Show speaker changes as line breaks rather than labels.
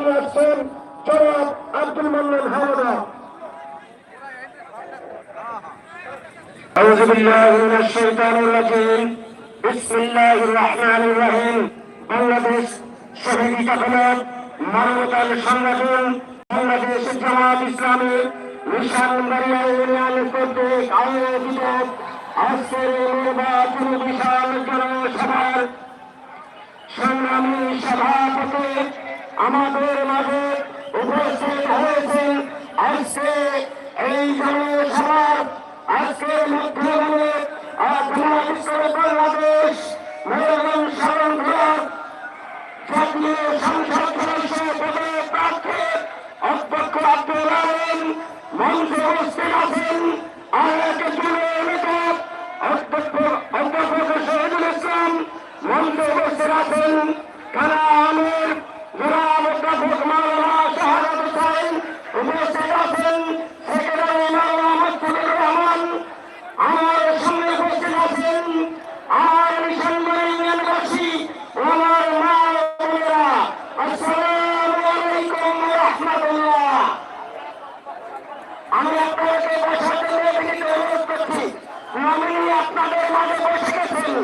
বক্তব্য রাখছেন জনাব আব্দুল মান্নান হাওলাদার أعوذ بالله من الشيطان الرجيم بسم الله الرحمن الرحيم বাংলাদেশ শহীদ কাফেলার মানবতার সংগঠন বাংলাদেশ জামাত ইসলামী নিশানবাড়িয়া ইউনিয়ন কর্তৃক আয়োজিত আজকের এই নির্বাচনী বিশাল জনসভার সংগ্রামী সভাপতি আমাদের মাঝে উপস্থিত হয়েছেন আজকে এই জনসভার আজকের মধ্যে জামাত বাংলাদেশ মেরুগঞ্জ স্মরণ জাতীয় সংসদ সদস্য পদে প্রার্থী অধ্যক্ষ আব্দুল আলম, মঞ্চে উপস্থিত আছেন আরেক জনের নেতা, অধ্যক্ষ অধ্যক্ষ শহীদুল ইসলাম, মঞ্চে উপস্থিত আছেন রহমতুল্লাহ আমি আপনাদেরকে বসার জন্য অনুরোধ করছি। আমি আপনাদের মাঝে বসে গেছেন